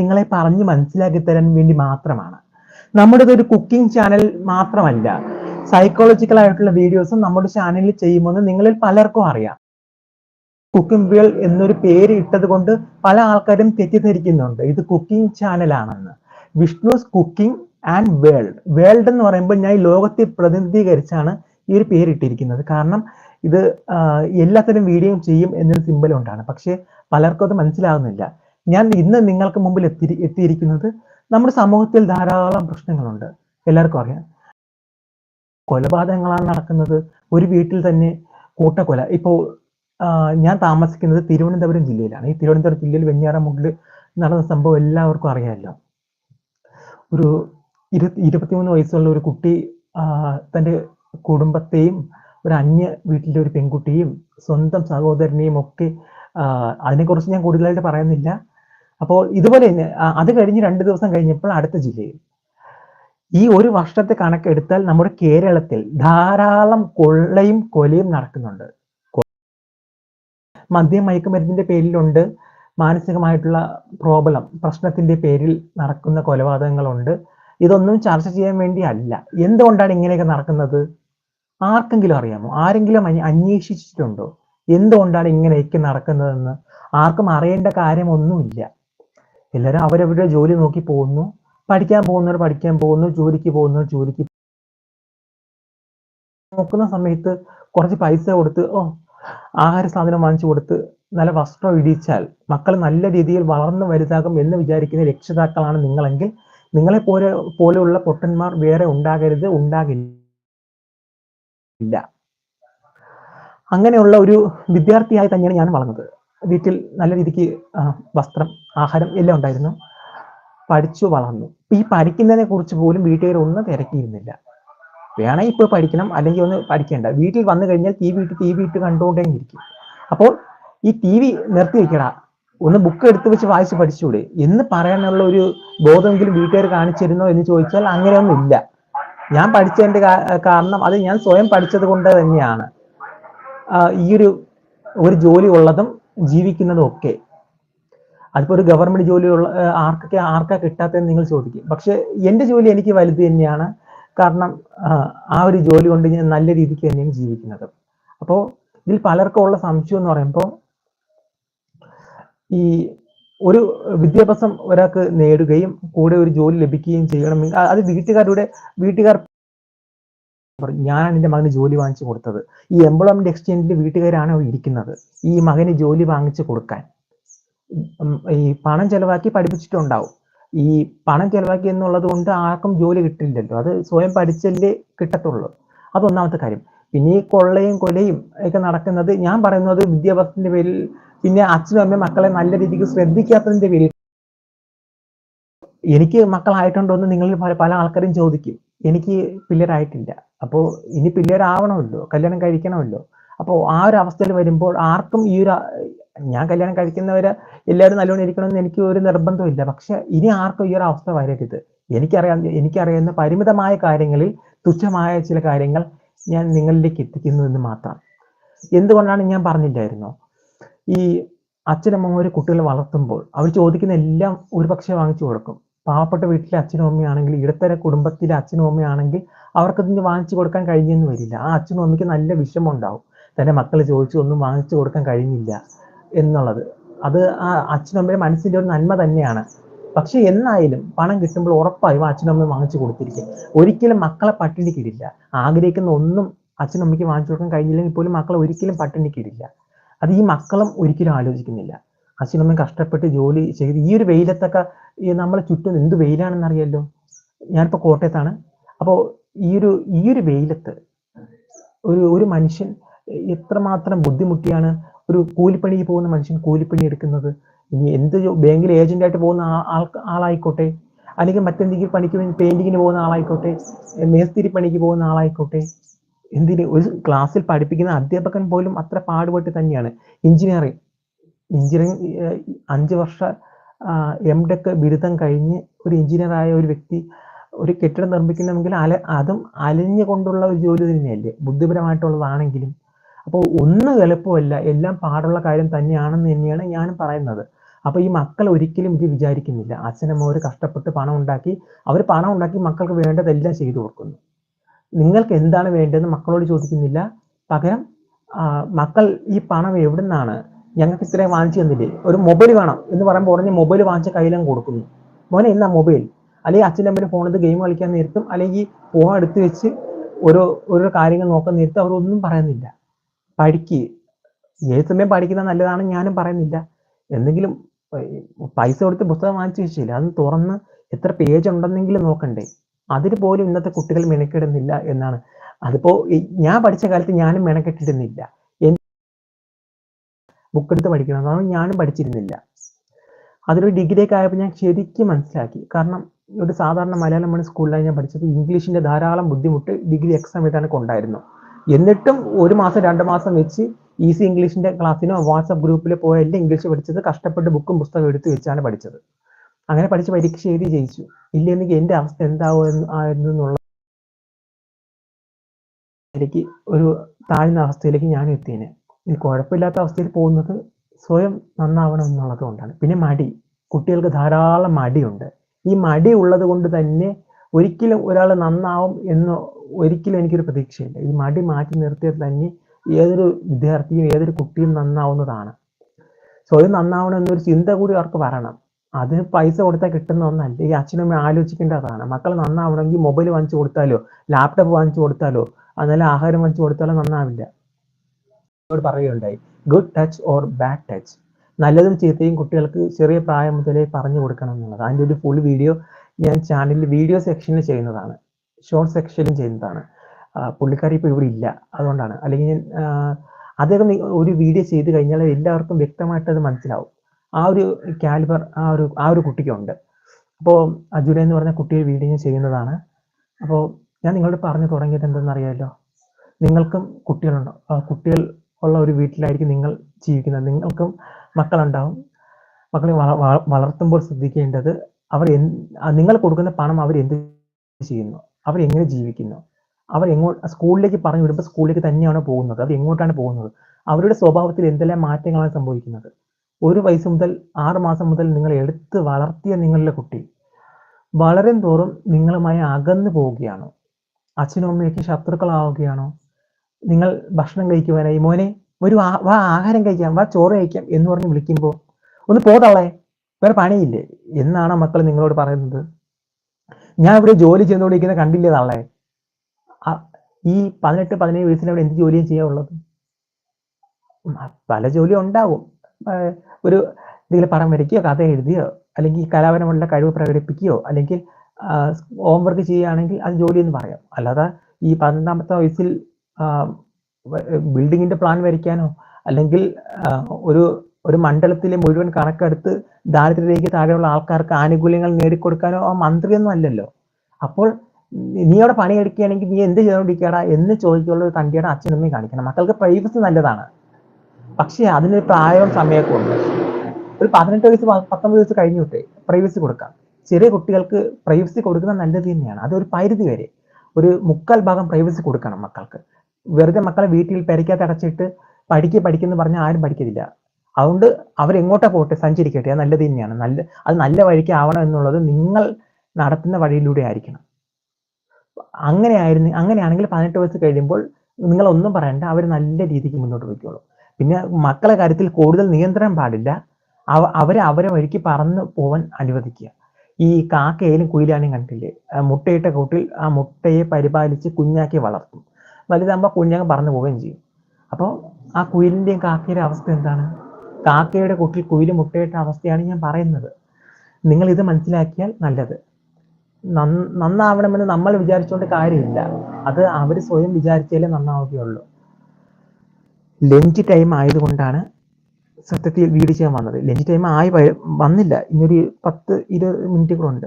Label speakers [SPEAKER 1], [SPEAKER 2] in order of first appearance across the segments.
[SPEAKER 1] നിങ്ങളെ പറഞ്ഞ് മനസ്സിലാക്കി തരാൻ വേണ്ടി മാത്രമാണ്. നമ്മുടെ ഒരു കുക്കിംഗ് ചാനൽ മാത്രമല്ല സൈക്കോളജിക്കൽ ആയിട്ടുള്ള വീഡിയോസും നമ്മുടെ ചാനലിൽ ചെയ്യുമെന്ന് നിങ്ങളിൽ പലർക്കും അറിയാം. കുക്കിംഗ് വേൾ എന്നൊരു പേര് ഇട്ടത് കൊണ്ട് പല ആൾക്കാരും തെറ്റിദ്ധരിക്കുന്നുണ്ട്. ഇത് cooking ചാനലാണെന്ന് Vishnu's cooking and world world എന്ന് പറയുമ്പോൾ ഞാൻ ലോകത്തെ പ്രതിനിധീകരിച്ചാണ് ഈ ഒരു പേരിട്ടിരിക്കുന്നത് കാരണം ഇത് എല്ലാത്തരം വീഡിയോയും ചെയ്യും എന്നൊരു സിമ്പലുണ്ടാണ് പക്ഷേ പലർക്കും അത് മനസ്സിലാകുന്നില്ല ഞാൻ ഇന്ന് നിങ്ങൾക്ക് മുമ്പിൽ എത്തി എത്തിയിരിക്കുന്നത് നമ്മുടെ സമൂഹത്തിൽ ധാരാളം പ്രശ്നങ്ങളുണ്ട്. എല്ലാവർക്കും അറിയാം. കൊലപാതകങ്ങളാണ് നടക്കുന്നത്. ഒരു വീട്ടിൽ തന്നെ കൂട്ടക്കൊല. ഇപ്പോൾ ഞാൻ താമസിക്കുന്നത് തിരുവനന്തപുരം ജില്ലയിലാണ്. ഈ തിരുവനന്തപുരം ജില്ലയിൽ വെഞ്ഞാറമൂട്ടിൽ നടന്ന സംഭവം എല്ലാവർക്കും അറിയാമല്ലോ. ഒരു ഇരു ഇരുപത്തിമൂന്ന് വയസ്സുള്ള ഒരു കുട്ടി തന്റെ കുടുംബത്തെയും ഒരു അന്യ വീട്ടിലെ ഒരു പെൺകുട്ടിയും സ്വന്തം സഹോദരനെയും ഒക്കെ അതിനെക്കുറിച്ച് ഞാൻ കൂടുതലായിട്ട് പറയുന്നില്ല. അപ്പോൾ ഇതുപോലെ തന്നെ അത് കഴിഞ്ഞ് രണ്ട് ദിവസം കഴിഞ്ഞപ്പോൾ അടുത്ത ജില്ലയിൽ. ഈ ഒരു വർഷത്തെ കണക്കെടുത്താൽ നമ്മുടെ കേരളത്തിൽ ധാരാളം കൊള്ളയും കൊലയും നടക്കുന്നുണ്ട്. മദ്യം മയക്കുമരുന്നിന്റെ പേരിലുണ്ട്. മാനസികമായിട്ടുള്ള പ്രോബ്ലം പ്രശ്നത്തിന്റെ പേരിൽ നടക്കുന്ന കൊലപാതകങ്ങളുണ്ട്. ഇതൊന്നും ചർച്ച ചെയ്യാൻ വേണ്ടി അല്ല. എന്തുകൊണ്ടാണ് ഇങ്ങനെയൊക്കെ നടക്കുന്നത്? ആർക്കെങ്കിലും അറിയാമോ? ആരെങ്കിലും അന്വേ- അന്വേഷിച്ചിട്ടുണ്ടോ? എന്തുകൊണ്ടാണ് ഇങ്ങനെയൊക്കെ നടക്കുന്നതെന്ന്? ആർക്കും അറിയേണ്ട കാര്യമൊന്നുമില്ല. എല്ലാവരും അവരവരുടെ ജോലി നോക്കി പോകുന്നു. പഠിക്കാൻ പോകുന്നവർ പഠിക്കാൻ പോകുന്നു. ജോലിക്ക് പോകുന്നവർ ജോലിക്ക് നോക്കുന്ന സമയത്ത് കുറച്ച് പൈസ കൊടുത്ത് ഓ ആഹാര സാധനം വാങ്ങിച്ചു കൊടുത്ത് നല്ല വസ്ത്രം ഇടിച്ചാൽ മക്കൾ നല്ല രീതിയിൽ വളർന്നു വലുതാകും എന്ന് വിചാരിക്കുന്ന രക്ഷിതാക്കളാണ് നിങ്ങളെങ്കിൽ നിങ്ങളെ പോലെ പോലെയുള്ള പൊട്ടന്മാർ വേറെ ഉണ്ടാകരുത് ഉണ്ടാകില്ല. അങ്ങനെയുള്ള ഒരു വിദ്യാർത്ഥിയായി തന്നെയാണ് ഞാൻ വളർന്നത്. വീട്ടിൽ നല്ല രീതിക്ക് വസ്ത്രം ആഹാരം എല്ലാം ഉണ്ടായിരുന്നു. പഠിച്ചു വളർന്നു. ഇപ്പൊ ഈ പഠിക്കുന്നതിനെ കുറിച്ച് പോലും വീട്ടുകാർ ഒന്നും തിരക്കിയിരുന്നില്ല. വേണമെങ്കിൽ ഇപ്പോൾ പഠിക്കണം അല്ലെങ്കിൽ ഒന്ന് പഠിക്കേണ്ട. വീട്ടിൽ വന്നു കഴിഞ്ഞാൽ ടി വി ടി വി ഇട്ട് കണ്ടുകൊണ്ടേ ഇരിക്കും അപ്പോൾ ഈ ടി വി നിർത്തി വെക്കടാ ഒന്ന് ബുക്ക് എടുത്ത് വെച്ച് വായിച്ച് പഠിച്ചുകൂടെ എന്ന് പറയാനുള്ള ഒരു ബോധമെങ്കിലും വീട്ടുകാർ കാണിച്ചിരുന്നോ എന്ന് ചോദിച്ചാൽ അങ്ങനെയൊന്നും ഇല്ല. ഞാൻ പഠിച്ചതിന്റെ കാരണം അത് ഞാൻ സ്വയം പഠിച്ചത് കൊണ്ട് തന്നെയാണ്. ഈ ഒരു ഒരു ജോലി ഉള്ളതും ജീവിക്കുന്നതും ഒക്കെ അതിപ്പോ ഒരു ഗവൺമെന്റ് ജോലിയുള്ള ആർക്കൊക്കെ ആർക്കാ കിട്ടാത്തതെന്ന് നിങ്ങൾ ചോദിക്കും. പക്ഷെ എന്റെ ജോലി എനിക്ക് വലുത് തന്നെയാണ്. കാരണം ആ ഒരു ജോലി കൊണ്ട് ഞാൻ നല്ല രീതിക്ക് തന്നെയാണ് ജീവിക്കുന്നത്. അപ്പോൾ ഇതിൽ പലർക്കും ഉള്ള സംശയം എന്ന് പറയുമ്പോൾ ഈ ഒരു വിദ്യാഭ്യാസം ഒരാൾക്ക് നേടുകയും കൂടെ ഒരു ജോലി ലഭിക്കുകയും ചെയ്യണമെങ്കിൽ അത് വീട്ടുകാരുടെ വീട്ടുകാർ പറയും, ഞാനാണ് എന്റെ മകന് ജോലി വാങ്ങിച്ചു കൊടുത്തത്. ഈ എംപ്ലോയ്മെന്റ് എക്സ്ചേഞ്ചിന്റെ വീട്ടുകാരാണ് ഇരിക്കുന്നത്. ഈ മകന് ജോലി വാങ്ങിച്ചു കൊടുക്കാൻ. ഈ പണം ചെലവാക്കി പഠിപ്പിച്ചിട്ടുണ്ടാവും. ഈ പണം ചെലവാക്കി എന്നുള്ളത് കൊണ്ട് ആർക്കും ജോലി കിട്ടില്ലല്ലോ. അത് സ്വയം പഠിച്ചല്ലേ കിട്ടത്തുള്ളൂ. അതൊന്നാമത്തെ കാര്യം. പിന്നെ ഈ കൊള്ളയും കൊലയും ഒക്കെ നടക്കുന്നത് ഞാൻ പറയുന്നത് വിദ്യാഭ്യാസത്തിന്റെ പേരിൽ പിന്നെ അച്ഛനും അമ്മയും മക്കളെ നല്ല രീതിക്ക് ശ്രദ്ധിക്കാത്തതിന്റെ പേരിൽ എനിക്ക് മക്കളായിട്ടുണ്ടോ എന്ന് നിങ്ങൾ പല ആൾക്കാരും ചോദിക്കും. എനിക്ക് പിള്ളേരായിട്ടില്ല. അപ്പോൾ ഇനി പിള്ളേരാവണമല്ലോ കല്യാണം കഴിക്കണമല്ലോ. അപ്പോൾ ആ ഒരു അവസ്ഥയിൽ വരുമ്പോൾ ആർക്കും ഈ ഒരു ഞാൻ കല്യാണം കഴിക്കുന്നവരെ എല്ലാവരും നല്ലോണം ഇരിക്കണമെന്ന് എനിക്ക് ഒരു നിർബന്ധമില്ല പക്ഷെ ഇനി ആർക്കും ഈ ഒരു അവസ്ഥ വരരുത്. എനിക്കറിയാം എനിക്കറിയാവുന്ന പരിമിതമായ കാര്യങ്ങളിൽ തുച്ഛമായ ചില കാര്യങ്ങൾ ഞാൻ നിങ്ങളിലേക്ക് എത്തിക്കുന്നു എന്ന് മാത്രം. എന്തുകൊണ്ടാണ് ഞാൻ പറഞ്ഞില്ലായിരുന്നോ? ഈ അച്ഛനമ്മമാർ കുട്ടികളെ വളർത്തുമ്പോൾ അവർ ചോദിക്കുന്ന എല്ലാം ഒരുപക്ഷെ വാങ്ങിച്ചു കൊടുക്കും. പാവപ്പെട്ട വീട്ടിലെ അച്ഛനും അമ്മയാണെങ്കിൽ ഇടത്തര കുടുംബത്തിലെ അച്ഛനും അമ്മയാണെങ്കിൽ അവർക്കതിന് വാങ്ങിച്ചു കൊടുക്കാൻ കഴിഞ്ഞെന്ന് വരില്ല. ആ അച്ഛനും അമ്മയ്ക്ക് നല്ല വിഷമം ഉണ്ടാവും തന്റെ മക്കൾ ചോദിച്ചു ഒന്നും വാങ്ങിച്ചു കൊടുക്കാൻ കഴിഞ്ഞില്ല എന്നുള്ളത്. അത് ആ അച്ഛനും അമ്മയുടെ മനസ്സിന്റെ ഒരു നന്മ തന്നെയാണ്. പക്ഷേ എന്നായാലും പണം കിട്ടുമ്പോൾ ഉറപ്പായും ആ അച്ഛനും അമ്മയും വാങ്ങിച്ചു കൊടുത്തിരിക്കും. ഒരിക്കലും മക്കളെ പട്ടിണിക്കിടില്ല. ആഗ്രഹിക്കുന്ന ഒന്നും അച്ഛനും അമ്മയ്ക്ക് വാങ്ങിച്ചു കൊടുക്കാൻ കഴിഞ്ഞില്ലെങ്കിൽ പോലും മക്കളെ ഒരിക്കലും പട്ടിണിക്കിടില്ല. അത് ഈ മക്കളും ഒരിക്കലും ആലോചിക്കുന്നില്ല. അച്ഛനും അമ്മയും കഷ്ടപ്പെട്ട് ജോലി ചെയ്ത് ഈ ഒരു വെയിലത്തൊക്കെ ഈ നമ്മളെ ചുറ്റും എന്ത് വെയിലാണെന്ന് അറിയാലോ? ഞാനിപ്പോ കോട്ടയത്താണ്. അപ്പോൾ ഈ ഒരു ഈ ഒരു വെയിലത്ത് ഒരു ഒരു മനുഷ്യൻ എത്രമാത്രം ബുദ്ധിമുട്ടിയാണ് ഒരു കൂലിപ്പണിക്ക് പോകുന്ന മനുഷ്യൻ കൂലിപ്പണി എടുക്കുന്നത്? ഇനി എന്ത് ബാങ്കിൽ ഏജന്റ് ആയിട്ട് പോകുന്ന ആൾ ആളായിക്കോട്ടെ? അല്ലെങ്കിൽ മറ്റെന്തെങ്കിലും പണിക്ക് പെയിന്റിങ്ങിന് പോകുന്ന ആളായിക്കോട്ടെ? മേസ്തിരി പണിക്ക് പോകുന്ന ആളായിക്കോട്ടെ? എന്തിന്? ഒരു ക്ലാസ്സിൽ പഠിപ്പിക്കുന്ന അധ്യാപകൻ പോലും അത്ര പാടുപെട്ട് തന്നെയാണ്. എഞ്ചിനീയറിംഗ്. എഞ്ചിനീയറിംഗ് അഞ്ച് വർഷ എം ടെക് ബിരുദം കഴിഞ്ഞ് ഒരു എഞ്ചിനീയറായ ഒരു വ്യക്തി ഒരു കെട്ടിടം നിർമ്മിക്കണമെങ്കിൽ അല അതും അലഞ്ഞുകൊണ്ടുള്ള ഒരു ജോലി തന്നെയല്ലേ? ബുദ്ധിപരമായിട്ടുള്ളതാണെങ്കിലും. അപ്പോൾ ഒന്നും എളുപ്പമല്ല. എല്ലാം പാടുള്ള കാര്യം തന്നെയാണെന്ന് തന്നെയാണ് ഞാനും പറയുന്നത്. അപ്പോൾ ഈ മക്കൾ ഒരിക്കലും ഇത് വിചാരിക്കുന്നില്ല. അച്ഛനമ്മ ഒരു കഷ്ടപ്പെട്ട് പണം ഉണ്ടാക്കി അവർ പണം ഉണ്ടാക്കി മക്കൾക്ക് വേണ്ടതെല്ലാം ചെയ്തു കൊടുക്കുന്നു. നിങ്ങൾക്ക് എന്താണ് വേണ്ടതെന്ന് മക്കളോട് ചോദിക്കുന്നില്ല. പകരം മക്കൾ ഈ പണം എവിടെ നിന്നാണ് ഞങ്ങൾക്ക് ഇത്രയും വാങ്ങിച്ചു തന്നില്ലേ? ഒരു മൊബൈൽ വേണം എന്ന് പറയുമ്പോൾ ഉടനെ മൊബൈൽ വാങ്ങിച്ച കയ്യിലും കൊടുക്കുന്നു. മോനെ എന്നാ മൊബൈൽ. അല്ലെങ്കിൽ അച്ഛന്റെ അമ്മയുടെ ഫോണിൽ ഗെയിം കളിക്കാൻ നേരത്തും അല്ലെങ്കിൽ ഫോൺ എടുത്ത് വെച്ച് ഓരോ ഓരോ കാര്യങ്ങൾ നോക്കാൻ നേരത്തും അവരൊന്നും പറയുന്നില്ല. പഠിക്ക്. ഏത് സമയം പഠിക്കുന്നത് നല്ലതാണ് ഞാനും പറയുന്നില്ല. എന്തെങ്കിലും പൈസ കൊടുത്ത് പുസ്തകം വാങ്ങിച്ചു വെച്ചില്ല? അത് തുറന്ന് എത്ര പേജ് ഉണ്ടെന്നെങ്കിലും നോക്കണ്ടേ? അതിന് പോലും ഇന്നത്തെ കുട്ടികൾ മെനക്കെടുന്നില്ല എന്നാണ്. അതിപ്പോ ഞാൻ പഠിച്ച കാലത്ത് ഞാനും മെനക്കെട്ടിരുന്നില്ല. ബുക്ക് എടുത്ത് പഠിക്കണം. കാരണം ഞാനും പഠിച്ചിരുന്നില്ല. അതൊരു ഡിഗ്രിയൊക്കെ ആയപ്പോൾ ഞാൻ ശരിക്കും മനസ്സിലാക്കി. കാരണം ഒരു സാധാരണ മലയാളം മീഡിയം ഞാൻ പഠിച്ചത്. ഇംഗ്ലീഷിന്റെ ധാരാളം ബുദ്ധിമുട്ട് ഡിഗ്രി എക്സാം എഴുതാനൊക്കെ ഉണ്ടായിരുന്നു എന്നിട്ടും ഒരു മാസം രണ്ട് മാസം വെച്ച് ഈസി ഇംഗ്ലീഷിന്റെ ക്ലാസ്സിനോ വാട്സപ്പ് ഗ്രൂപ്പിൽ പോയ എല്ലാം ഇംഗ്ലീഷ് പഠിച്ചത് കഷ്ടപ്പെട്ട് ബുക്കും പുസ്തകം എടുത്ത് വെച്ചാണ് പഠിച്ചത്. അങ്ങനെ പഠിച്ച് പരീക്ഷ എഴുതി ജയിച്ചു. ഇല്ലെങ്കിൽ എന്റെ അവസ്ഥ എന്താവും ആയിരുന്നു എന്നുള്ള ഒരു താഴ്ന്ന അവസ്ഥയിലേക്ക് ഞാൻ എത്തിയേനെ. കുഴപ്പമില്ലാത്ത അവസ്ഥയിൽ പോകുന്നത് സ്വയം നന്നാവണം എന്നുള്ളത് കൊണ്ടാണ്. പിന്നെ മടി. കുട്ടികൾക്ക് ധാരാളം മടിയുണ്ട്. ഈ മടി ഉള്ളത് കൊണ്ട് തന്നെ ഒരിക്കലും ഒരാൾ നന്നാവും എന്ന് ഒരിക്കലും എനിക്കൊരു പ്രതീക്ഷയില്ല. ഈ മടി മാറ്റി നിർത്തിയാൽ തന്നെ ഏതൊരു വിദ്യാർത്ഥിയും ഏതൊരു കുട്ടിയും നന്നാവുന്നതാണ്. സ്വയം നന്നാവണം എന്നൊരു ചിന്ത കൂടി അവർക്ക് വരണം. അതിന് പൈസ കൊടുത്താൽ കിട്ടുന്ന ഒന്നല്ല. ഈ അച്ഛനും ആലോചിക്കേണ്ടതാണ്. മക്കൾ നന്നാവണമെങ്കിൽ മൊബൈൽ വാങ്ങിച്ചു കൊടുത്താലോ ലാപ്ടോപ്പ് വാങ്ങിച്ചു കൊടുത്താലോ നല്ല ആഹാരം വാങ്ങിച്ചു കൊടുത്താലോ നന്നാവില്ല. എന്നോട് പറയുകയുണ്ടായി good touch or bad touch നല്ലതും ചീത്തയും കുട്ടികൾക്ക് ചെറിയ പ്രായം മുതലേ പറഞ്ഞു കൊടുക്കണം എന്നുള്ളത്. അതിന്റെ ഒരു ഫുൾ വീഡിയോ ഞാൻ ചാനലിൽ വീഡിയോ സെക്ഷനിൽ ചെയ്യുന്നതാണ്. ഷോർട്ട് സെക്ഷനിലും ചെയ്യുന്നതാണ്. പുള്ളിക്കാരി ഇപ്പോൾ ഇവിടെ ഇല്ല. അതുകൊണ്ടാണ്. അല്ലെങ്കിൽ ഞാൻ അദ്ദേഹം ഒരു വീഡിയോ ചെയ്ത് കഴിഞ്ഞാൽ എല്ലാവർക്കും വ്യക്തമായിട്ട് അത് മനസ്സിലാവും. ആ ഒരു കാലിബർ ആ ഒരു ആ ഒരു കുട്ടിക്കുണ്ട് അപ്പോൾ അജുല എന്ന് പറഞ്ഞ കുട്ടിയെ വീഡിയോ ചെയ്യുന്നതാണ്. അപ്പോൾ ഞാൻ നിങ്ങളോട് പറഞ്ഞു തുടങ്ങിയത് എന്തെന്ന് അറിയാമല്ലോ നിങ്ങൾക്കും കുട്ടികളുണ്ടോ? കുട്ടികൾ ഉള്ള ഒരു വീട്ടിലായിരിക്കും നിങ്ങൾ ജീവിക്കുന്നത്. നിങ്ങൾക്കും മക്കളുണ്ടാവും. മക്കളെ വള- വള- വളർത്തുമ്പോൾ ശ്രദ്ധിക്കേണ്ടത് അവർ നിങ്ങൾ കൊടുക്കുന്ന പണം അവർ എന്ത് ചെയ്യുന്നു? അവർ എങ്ങനെ ജീവിക്കുന്നു? അവർ എങ്ങോട്ട് സ്കൂളിലേക്ക് പറഞ്ഞു വിടുമ്പോൾ സ്കൂളിലേക്ക് തന്നെയാണ് പോകുന്നത്? അവർ എങ്ങോട്ടാണ് പോകുന്നത്? അവരുടെ സ്വഭാവത്തിൽ എന്തെല്ലാം മാറ്റങ്ങളാണ് സംഭവിക്കുന്നത്? ഒരു വയസ്സ് മുതൽ ആറ് മാസം മുതൽ നിങ്ങൾ എടുത്ത് വളർത്തിയ നിങ്ങളുടെ കുട്ടി വളരെ തോറും നിങ്ങളുമായി അകന്നു പോവുകയാണോ? അച്ഛനും അമ്മയൊക്കെ ശത്രുക്കളാവുകയാണോ? നിങ്ങൾ ഭക്ഷണം കഴിക്കുവാനായി മോനെ ഒരു വാ ആഹാരം കഴിക്കാം വാ ചോറ് കഴിക്കാം എന്ന് പറഞ്ഞ് വിളിക്കുമ്പോൾ ഒന്ന് പോതള്ളേ വേറെ പണിയില്ലേ? എന്നാണ് മക്കൾ നിങ്ങളോട് പറയുന്നത്. ഞാൻ ഇവിടെ ജോലി ചെയ്തുകൊണ്ടിരിക്കുന്ന കണ്ടില്ലേ തള്ളേ? ഈ പതിനെട്ട് പതിനേഴ് വയസ്സിന് അവിടെ എന്ത് ജോലിയും ചെയ്യാനുള്ളത്? പല ജോലി ഉണ്ടാവും. ഒരു എന്തെങ്കിലും പടം വരയ്ക്കുകയോ കഥ എഴുതിയോ അല്ലെങ്കിൽ കലാപരമുള്ള കഴിവ് പ്രകടിപ്പിക്കുകയോ അല്ലെങ്കിൽ ഹോംവർക്ക് ചെയ്യുകയാണെങ്കിൽ അത് ജോലി എന്ന് പറയാം. അല്ലാതെ ഈ പതിനൊന്നാമത്തെ വയസ്സിൽ ബിൽഡിങ്ങിന്റെ പ്ലാൻ വരയ്ക്കാനോ അല്ലെങ്കിൽ ഒരു ഒരു മണ്ഡലത്തിലെ മുഴുവൻ കണക്കെടുത്ത് ദാരിദ്ര്യരേഖ താഴെയുള്ള ആൾക്കാർക്ക് ആനുകൂല്യങ്ങൾ നേടിക്കൊടുക്കാനോ ആ മന്ത്രിയൊന്നും അല്ലല്ലോ. അപ്പോൾ നീ അവിടെ പണിയെടുക്കുകയാണെങ്കിൽ നീ എന്ത് ചെയ്തോണ്ടിരിക്കാടാ എന്ന് ചോദിക്കാനുള്ള ഒരു തണ്ടിയുടെ അച്ഛനമ്മയും കാണിക്കണം. മക്കൾക്ക് പ്രൈവസി നല്ലതാണ്. പക്ഷേ അതിനൊരു പ്രായവും സമയമൊക്കെ ഉണ്ട്. ഒരു പതിനെട്ട് വയസ്സ് പത്തൊമ്പത് വയസ്സ് കഴിഞ്ഞു വിട്ടേ പ്രൈവസി കൊടുക്കാം. ചെറിയ കുട്ടികൾക്ക് പ്രൈവസി കൊടുക്കുന്നത് നല്ലത് തന്നെയാണ്. അതൊരു പരിധി വരെ. ഒരു മുക്കാൽ ഭാഗം പ്രൈവസി കൊടുക്കണം മക്കൾക്ക്. വെറുതെ മക്കളെ വീട്ടിൽ പെരയ്ക്കകത്ത് അടച്ചിട്ട് പഠിക്കുക പഠിക്കുന്നു പറഞ്ഞാൽ ആരും പഠിക്കത്തില്ല. അതുകൊണ്ട് അവരെങ്ങോട്ടാ പോട്ടെ സഞ്ചരിക്കട്ടെ. അത് നല്ലത് തന്നെയാണ്. നല്ല അത് നല്ല വഴിക്ക് ആവണം എന്നുള്ളത് നിങ്ങൾ നടത്തുന്ന വഴിയിലൂടെ ആയിരിക്കണം. അങ്ങനെ ആയിരുന്നു അങ്ങനെയാണെങ്കിൽ പതിനെട്ട് വയസ്സ് കഴിയുമ്പോൾ നിങ്ങൾ ഒന്നും പറയണ്ട. അവർ നല്ല രീതിക്ക് മുന്നോട്ട് പോയിക്കോളൂ. പിന്നെ മക്കളെ കാര്യത്തിൽ കൂടുതൽ നിയന്ത്രണം പാടില്ല. അവ അവരെ അവരെ വഴിക്ക് പറന്ന് പോവാൻ അനുവദിക്കുക. ഈ കാക്കയിലും കുയിലാനും കണ്ടില്ലേ? മുട്ടയിട്ട കൂട്ടിൽ ആ മുട്ടയെ പരിപാലിച്ച് കുഞ്ഞാക്കി വളർത്തും. വലുതാകുമ്പോൾ കുഞ്ഞങ്ങ് പറന്നു പോവുകയും ചെയ്യും. അപ്പോൾ ആ കുയിലിന്റെയും കാക്കയുടെ അവസ്ഥ എന്താണ്? കാക്കയുടെ കൂട്ടിൽ കുയിൽ മുട്ടയിട്ട അവസ്ഥയാണ് ഞാൻ പറയുന്നത്. നിങ്ങൾ ഇത് മനസ്സിലാക്കിയാൽ നല്ലത്. നന്ന- നന്നാവണമെന്ന് നമ്മൾ വിചാരിച്ചുകൊണ്ട് കാര്യമില്ല. അത് അവർ സ്വയം വിചാരിച്ചാലേ നന്നാവുകയുള്ളൂ. ലഞ്ച് ടൈം ആയതുകൊണ്ടാണ് സത്യത്തിൽ വീട് ചെയ്യാൻ വന്നത്. ലഞ്ച് ടൈം ആയി വന്നില്ല. ഇനിയൊരു പത്ത് ഇരുപത് മിനിറ്റ് കൂടെ ഉണ്ട്.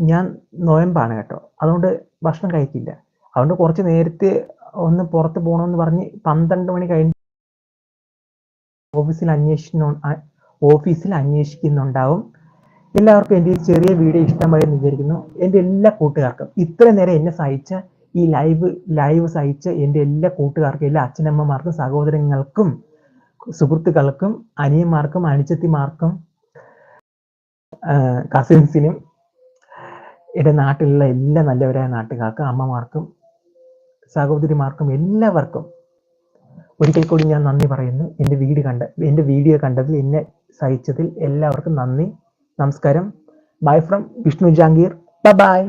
[SPEAKER 1] ഞാൻ നോയമ്പാണ് കേട്ടോ. അതുകൊണ്ട് ഭക്ഷണം കഴിക്കില്ല. അതുകൊണ്ട് കുറച്ച് നേരത്തെ ഒന്ന് പുറത്ത് പോകണമെന്ന് പറഞ്ഞ് പന്ത്രണ്ട് മണി കഴിഞ്ഞ് ഓഫീസിൽ അന്വേഷിക്കുന്നു ഓഫീസിൽ അന്വേഷിക്കുന്നുണ്ടാവും. എല്ലാവർക്കും എന്റെ ഈ ചെറിയ വീഡിയോ ഇഷ്ടമായി എന്ന് വിചാരിക്കുന്നു. എന്റെ എല്ലാ കൂട്ടുകാർക്കും ഇത്ര നേരം എന്നെ സഹിച്ച ഈ ലൈവ് ലൈവ് സഹിച്ച എന്റെ എല്ലാ കൂട്ടുകാർക്കും എല്ലാ അച്ഛനമ്മമാർക്കും സഹോദരങ്ങൾക്കും സുഹൃത്തുക്കൾക്കും അനിയന്മാർക്കും അനുജത്തിമാർക്കും കസിൻസിനും എന്റെ നാട്ടിലുള്ള എല്ലാ നല്ലവരായ നാട്ടുകാർക്കും അമ്മമാർക്കും സഹോദരിമാർക്കും എല്ലാവർക്കും ഒരിക്കൽ കൂടി ഞാൻ നന്ദി പറയുന്നു. എന്റെ വീട് കണ്ട എന്റെ വീഡിയോ കണ്ടതിൽ എന്നെ സഹിച്ചതിൽ എല്ലാവർക്കും നന്ദി നമസ്കാരം. Bye from Vishnu Jangir bye